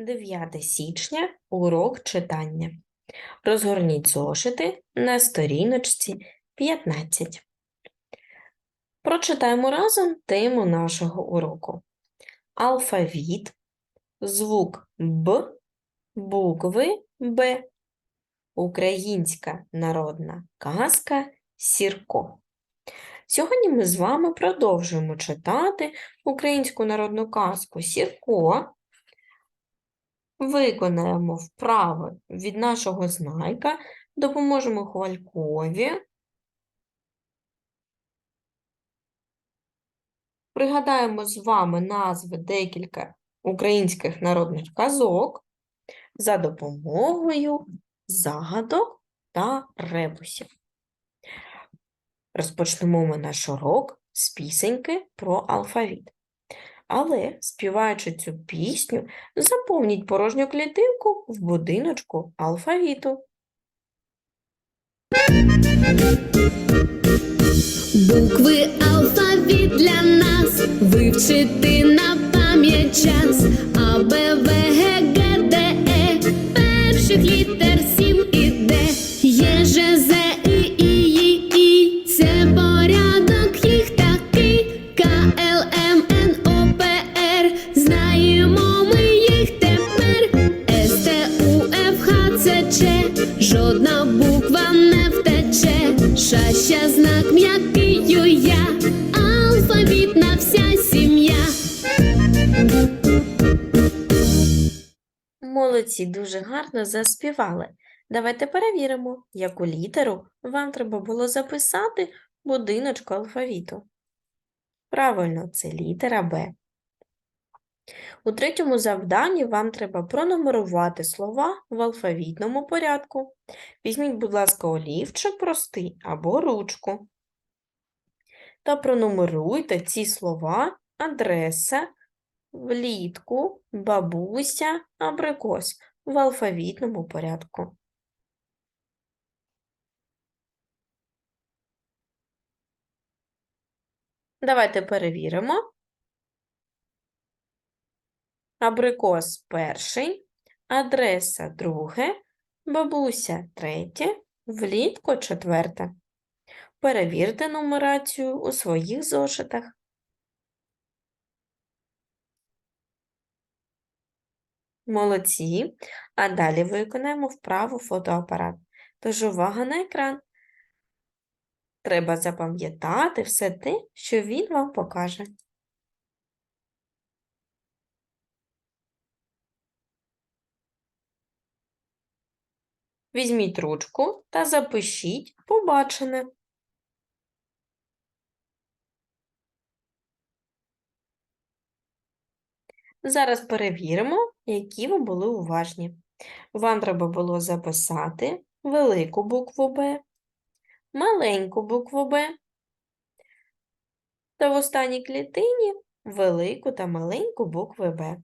9 січня, урок читання. Розгорніть зошити на сторіночці 15. Прочитаємо разом тему нашого уроку. Алфавіт, звук Б, букви Б, українська народна казка Сірко. Сьогодні ми з вами продовжуємо читати українську народну казку Сірко. Виконаємо вправи від нашого знайка, допоможемо хвалькові. Пригадаємо з вами назви декілька українських народних казок за допомогою загадок та ребусів. Розпочнемо ми наш урок з пісеньки про алфавіт. Але, співаючи цю пісню, заповніть порожню клітинку в будиночку алфавіту. Букви алфавіт для нас вивчити на пам'ять час. А, Б, В, Г, Д, Е. Перших літер Молодці, дуже гарно заспівали. Давайте перевіримо, яку літеру вам треба було записати будиночку алфавіту. Правильно, це літера Б. У третьому завданні вам треба пронумерувати слова в алфавітному порядку. Візьміть, будь ласка, олівчик простий або ручку. Та пронумеруйте ці слова адреса, влітку, бабуся, абрикос в алфавітному порядку. Давайте перевіримо. Абрикос перший, адреса друге, бабуся третє, влітку четверте. Перевірте нумерацію у своїх зошитах. Молодці. А далі виконаємо вправу фотоапарат. Тож увага на екран. Треба запам'ятати все те, що він вам покаже. Візьміть ручку та запишіть побачене. Зараз перевіримо, які ви були уважні. Вам треба було записати велику букву Б, маленьку букву Б та в останній клітині велику та маленьку букви Б.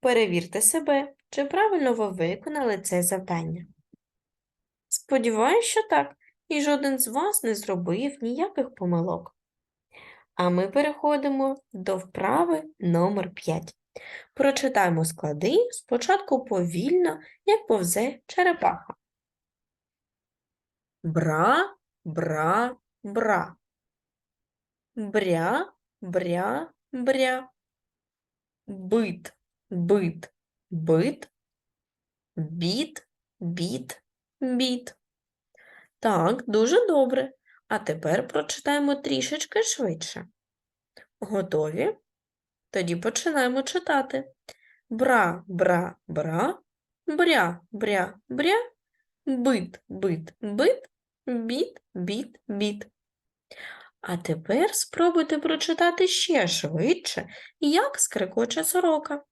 Перевірте себе, чи правильно ви виконали це завдання. Сподіваюсь, що так, і жоден з вас не зробив ніяких помилок. А ми переходимо до вправи номер 5. Прочитаємо склади спочатку повільно, як повзе черепаха. Бра, бра, бра. Бря, бря, бря. Бит, бит, бит. Біт, біт, біт. Так, дуже добре. А тепер прочитаємо трішечки швидше. Готові? Тоді починаємо читати. Бра, бра, бра, бря, бря, бря, бит, бит, бит, біт, біт, біт. А тепер спробуйте прочитати ще швидше, як скрикоче сорока.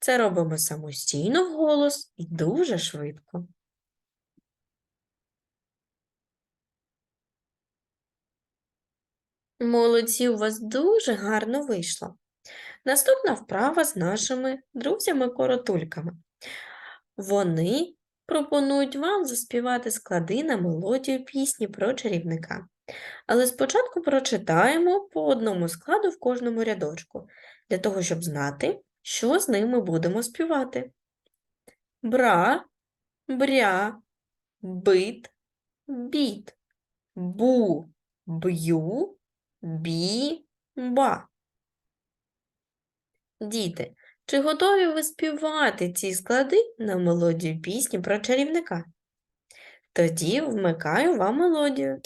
Це робимо самостійно вголос і дуже швидко. Молодці, у вас дуже гарно вийшло. Наступна вправа з нашими друзями-коротульками. Вони пропонують вам заспівати склади на мелодію пісні про чарівника. Але спочатку прочитаємо по одному складу в кожному рядочку, для того, щоб знати, Що з ними будемо співати? Бра, бря, бит, біт, бу, б'ю, бі, ба. Діти, чи готові ви співати ці склади на мелодію пісні про чарівника? Тоді вмикаю вам мелодію.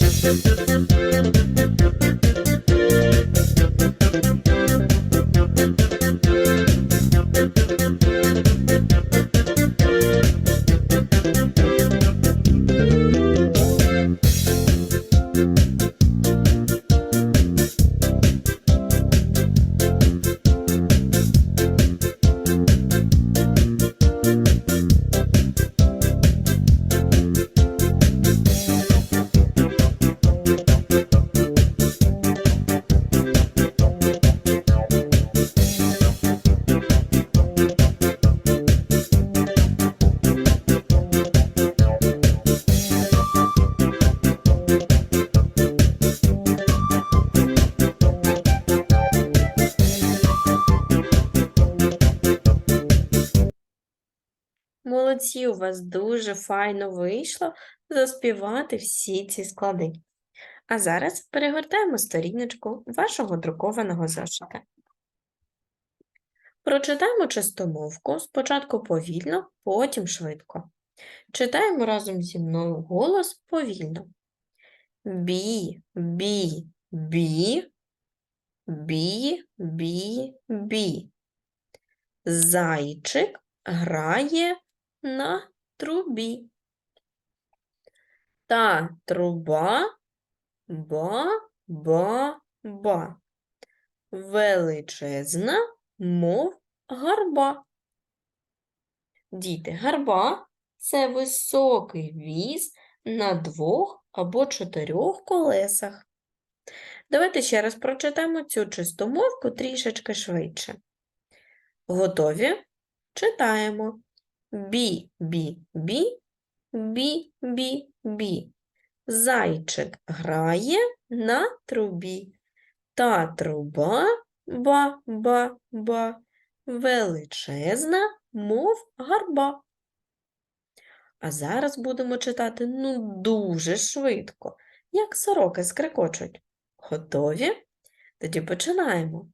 Вас дуже файно вийшло заспівати всі ці склади. А зараз перегортаємо сторіночку вашого друкованого зошита. Прочитаємо чистомовку спочатку повільно, потім швидко. Читаємо разом зі мною голос повільно. Бі, бі, бі, бі, бі, бі. Зайчик грає на трубі. Та труба ба, ба, ба. Величезна, мов гарба. Діти, гарба це високий віз на двох або чотирьох колесах. Давайте ще раз прочитаємо цю чистомовку трішечки швидше. Готові? Читаємо. Бі, бі, бі, бі, бі, бі. Зайчик грає на трубі. Та труба ба, ба, ба, величезна, мов гарба. А зараз будемо читати ну дуже швидко, як сороки скрикочуть. Готові? Тоді починаємо.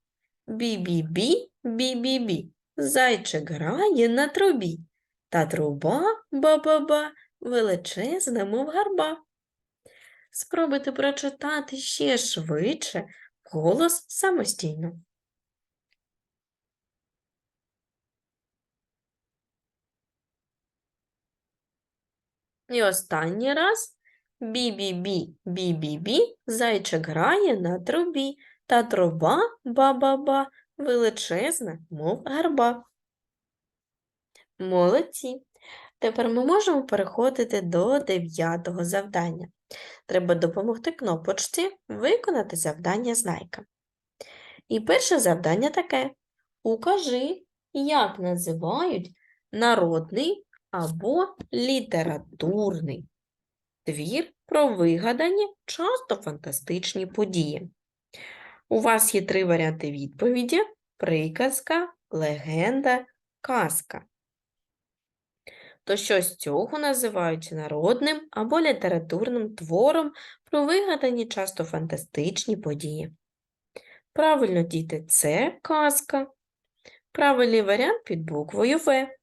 Бі-бі-бі, бі-бі-бі. Зайчик грає на трубі. Та труба ба-ба-ба, величезна, мов гарба. Спробуйте прочитати ще швидше голос самостійно. І останній раз. Бі-бі-бі, бі-бі-бі, зайчик грає на трубі, та труба ба-ба-ба, величезна, мов гарба. Молодці. Тепер ми можемо переходити до дев'ятого завдання. Треба допомогти кнопочці виконати завдання знайка. І перше завдання таке. Укажи, як називають народний або літературний твір про вигадані, часто фантастичні події. У вас є три варіанти відповіді: приказка, легенда, казка. То що з цього називають народним або літературним твором про вигадані, часто фантастичні події? Правильно, діти, це казка. Правильний варіант під буквою В.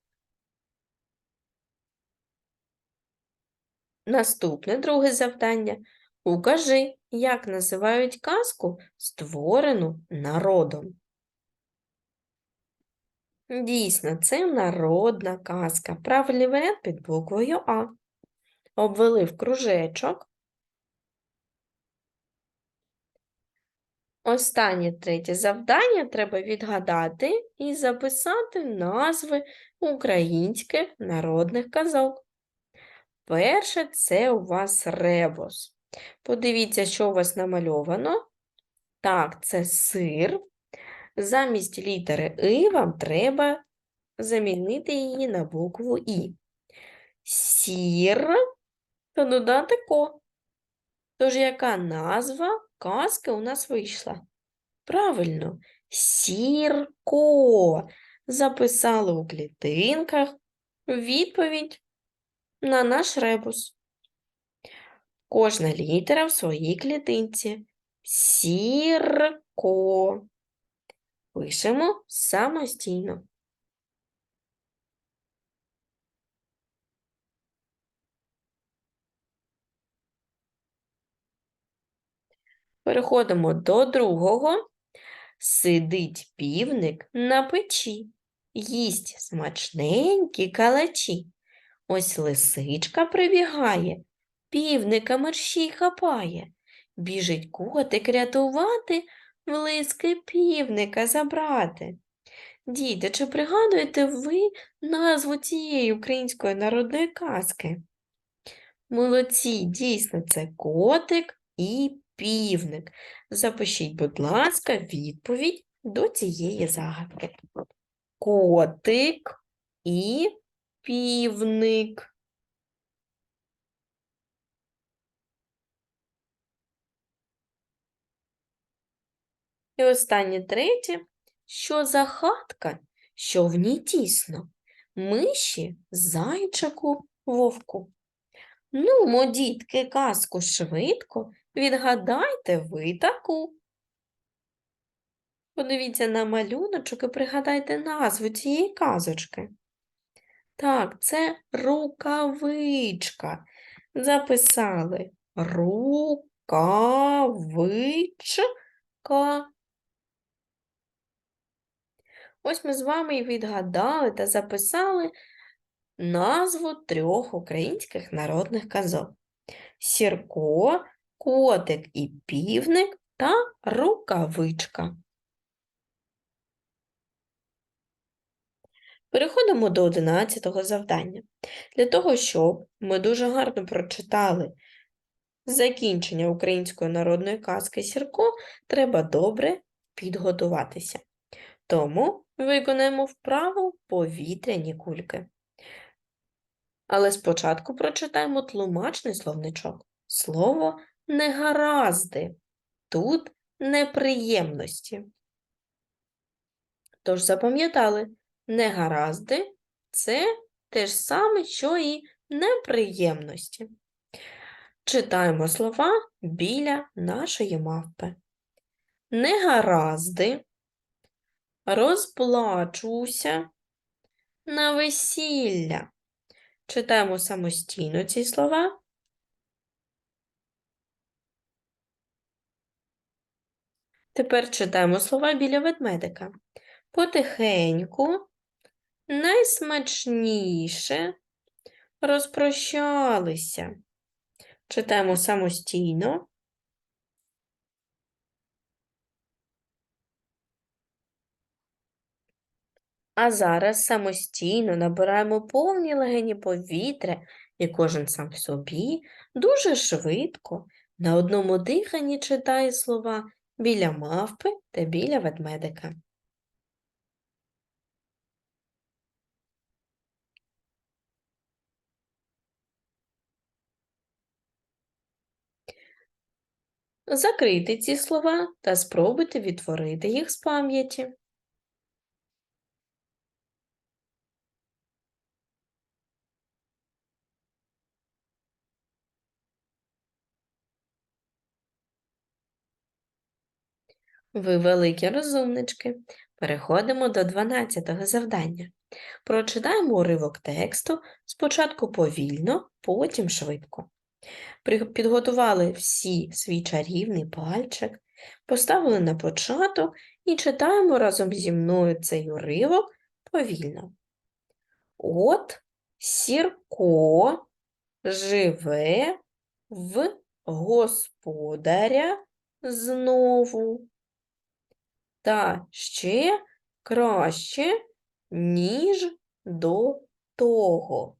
Наступне друге завдання. Укажи, як називають казку, створену народом. Дійсно, це народна казка. Правильний варіант під буквою А. Обвели в кружечок. Останнє третє завдання треба відгадати і записати назви українських народних казок. Перше це у вас ребус. Подивіться, що у вас намальовано. Так, це сир. Замість літери И вам треба замінити її на букву І. Сір та додати ко. Тож, яка назва казки у нас вийшла? Правильно, сірко. записали у клітинках відповідь на наш ребус. Кожна літера в своїй клітинці. Сірко. Пишемо самостійно. Переходимо до другого. Сидить півник на печі, їсть смачненькі калачі. Ось лисичка прибігає, півника мерщій хапає. Біжить котик рятувати, влиски півника забрати. Діти, чи пригадуєте ви назву цієї української народної казки? Молодці, дійсно, це котик і півник. Запишіть, будь ласка, відповідь до цієї загадки. Котик і півник. І останнє третє. Що за хатка, що в ній тісно? Миші, зайчику, вовку. Ну, мо, дітки, казку швидко, відгадайте ви таку. Подивіться на малюночок і пригадайте назву цієї казочки. Так, це рукавичка. Записали рукавичка. Ось ми з вами і відгадали та записали назву трьох українських народних казок. Сірко, котик і півник та рукавичка. Переходимо до 11 завдання. Для того, щоб ми дуже гарно прочитали закінчення української народної казки Сірко, треба добре підготуватися. Тому виконаємо вправу повітряні кульки. Але спочатку прочитаємо тлумачний словничок. Слово негаразди. Тут неприємності. Тож запам'ятали, негаразди це те ж саме, що і неприємності. Читаємо слова біля нашої мавпи. Негаразди, розплачуся на весілля. Читаємо самостійно ці слова. Тепер читаємо слова біля ведмедика. Потихеньку, найсмачніше розпрощалися. Читаємо самостійно. А зараз самостійно набираємо повні легені повітря, і кожен сам собі дуже швидко на одному диханні читає слова біля мавпи та біля ведмедика. Закрийте ці слова та спробуйте відтворити їх з пам'яті. Ви великі розумнички. Переходимо до 12-го завдання. Прочитаємо уривок тексту спочатку повільно, потім швидко. Підготували всі свій чарівний пальчик, поставили на початок і читаємо разом зі мною цей уривок повільно. От Сірко живе в господаря знову. Та ще краще, ніж до того.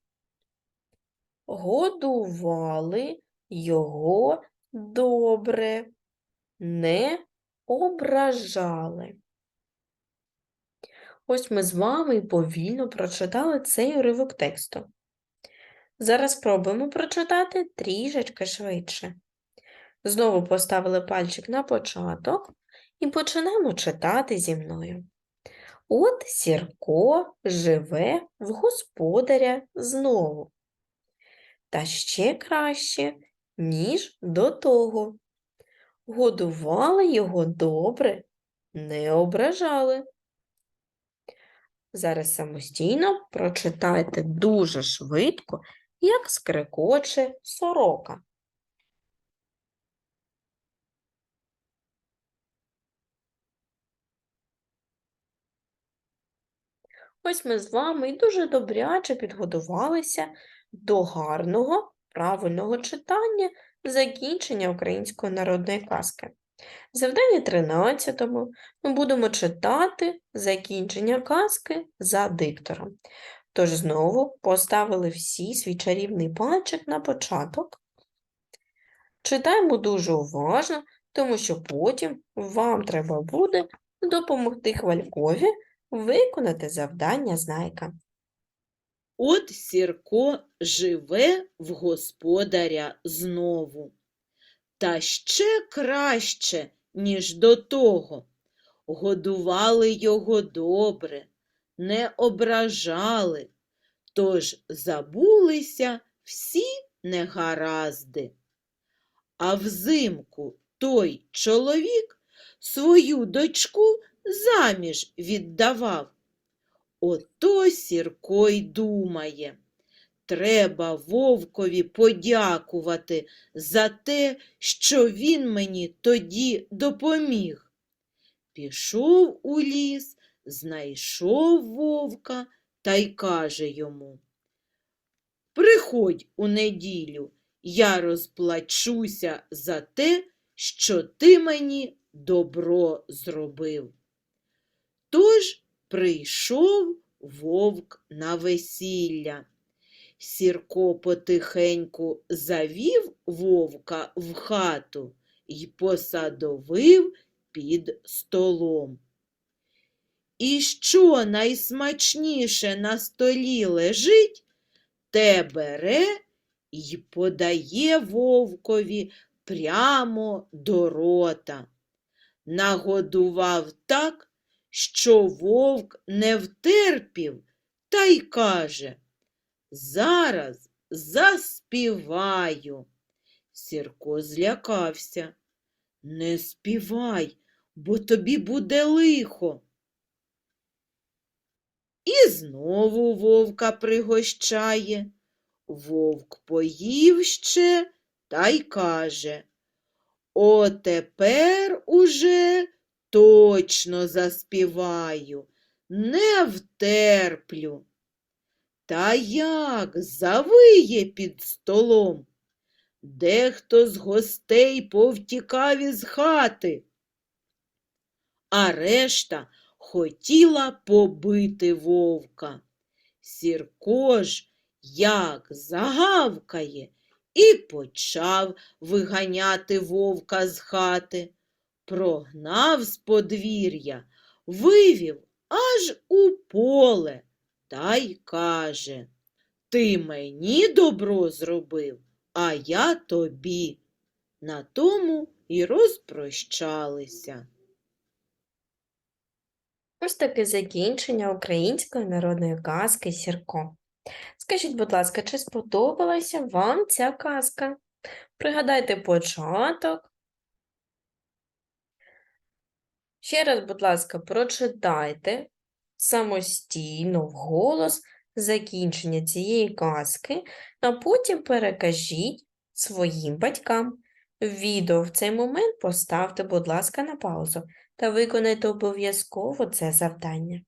Годували його добре, не ображали. Ось ми з вами повільно прочитали цей уривок тексту. Зараз спробуємо прочитати трішечки швидше. Знову поставили пальчик на початок і почнемо читати зі мною. От Сірко живе в господаря знову. Та ще краще, ніж до того. Годували його добре, не ображали. Зараз самостійно прочитайте дуже швидко, як скрекоче сорока. Ось ми з вами і дуже добряче підготувалися до гарного, правильного читання закінчення української народної казки. В завданні 13 ми будемо читати закінчення казки за диктором. Тож знову поставили всі свій чарівний пальчик на початок. Читаємо дуже уважно, тому що потім вам треба буде допомогти Хвалькові виконати завдання знайка. От Сірко живе в господаря знову. Та ще краще, ніж до того. Годували його добре, не ображали, тож забулися всі негаразди. А взимку той чоловік свою дочку заміж віддавав. Ото Сірко й думає. Треба вовкові подякувати за те, що він мені тоді допоміг. Пішов у ліс, знайшов вовка та й каже йому. Приходь у неділю, я розплачуся за те, що ти мені добро зробив. Тож прийшов вовк на весілля. Сірко потихеньку завів вовка в хату й посадовив під столом. І що найсмачніше на столі лежить, те бере й подає вовкові прямо до рота. Нагодував так, що вовк не втерпів та й каже Зараз заспіваю. Сірко злякався. Не співай, бо тобі буде лихо. І знову вовка пригощає. Вовк поїв ще та й каже О, тепер уже точно заспіваю, не втерплю. Та як завиє під столом? Дехто з гостей повтікав із хати, а решта хотіла побити вовка. Сірко ж як загавкає і почав виганяти вовка з хати, прогнав з подвір'я, вивів аж у поле та й каже Ти мені добро зробив, а я тобі. На тому і розпрощалися. Ось таке закінчення української народної казки Сірко. Скажіть, будь ласка, чи сподобалася вам ця казка? Пригадайте початок. Ще раз, будь ласка, прочитайте самостійно вголос закінчення цієї казки, а потім перекажіть своїм батькам. Відео в цей момент поставте, будь ласка, на паузу та виконайте обов'язково це завдання.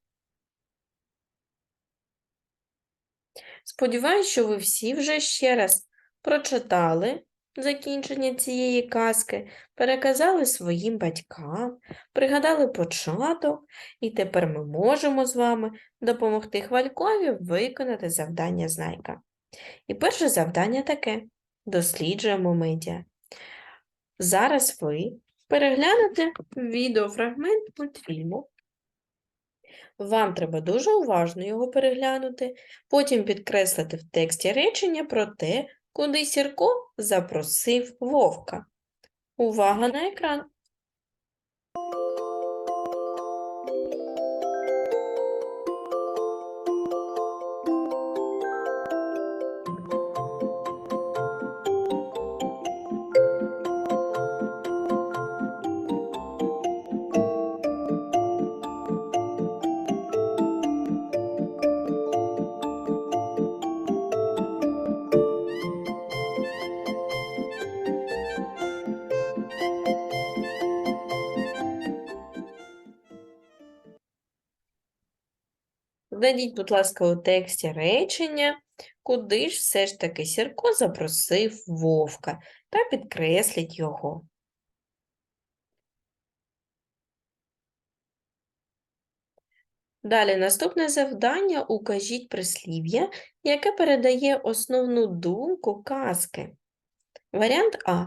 Сподіваюсь, що ви всі вже ще раз прочитали закінчення цієї казки, переказали своїм батькам, пригадали початок, і тепер ми можемо з вами допомогти Хвалькові виконати завдання знайка. І перше завдання таке: досліджуємо медіа. Зараз ви переглянете відеофрагмент мультфільму. Вам треба дуже уважно його переглянути, потім підкреслити в тексті речення про те, куди Сірко запросив вовка. Увага на екран! Знайдіть, будь ласка, у тексті речення, куди ж все ж таки Сірко запросив вовка та підкресліть його. Далі наступне завдання укажіть прислів'я, яке передає основну думку казки. Варіант А.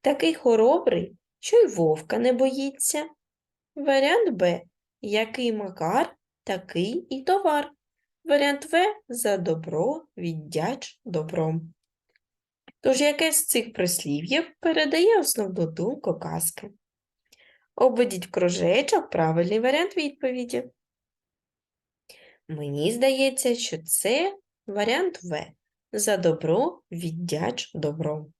Такий хоробрий, що й вовка не боїться. Варіант Б. Який макар, такий і товар. Варіант В. За добро віддяч добром. Тож яке з цих прислів'їв передає основну думку казки? Обведіть кружечок правильний варіант відповіді. Мені здається, що це варіант В. За добро віддяч добром.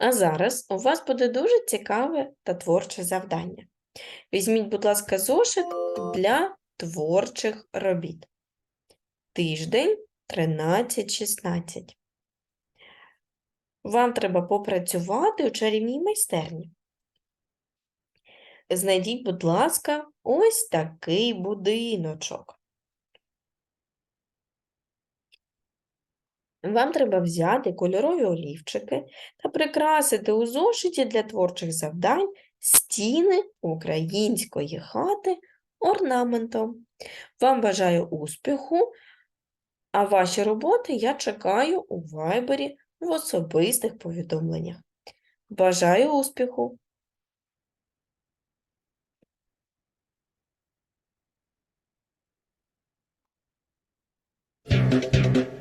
А зараз у вас буде дуже цікаве та творче завдання. Візьміть, будь ласка, зошит для творчих робіт. Тиждень 13-16. Вам треба попрацювати у чарівній майстерні. Знайдіть, будь ласка, ось такий будиночок. Вам треба взяти кольорові олівчики та прикрасити у зошиті для творчих завдань стіни української хати орнаментом. Вам бажаю успіху, а ваші роботи я чекаю у вайбері в особистих повідомленнях. Бажаю успіху! Знайомись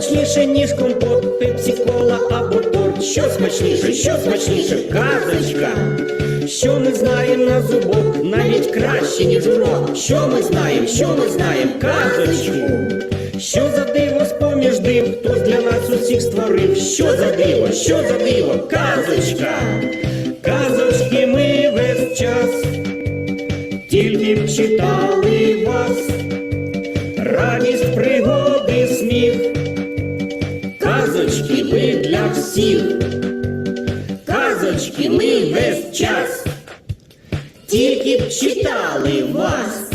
смачніше, ніж компот, пепсі, кола або торт? Що смачніше, що смачніше, казочка. Що ми знаємо на зубок, навіть краще, ніж урок. Що ми знаємо, що ми знаємо, казочку. Що за диво з-поміж див, хтось для нас усіх створив? Що за диво, що за диво, казочка. Весь час, тільки б читали вас,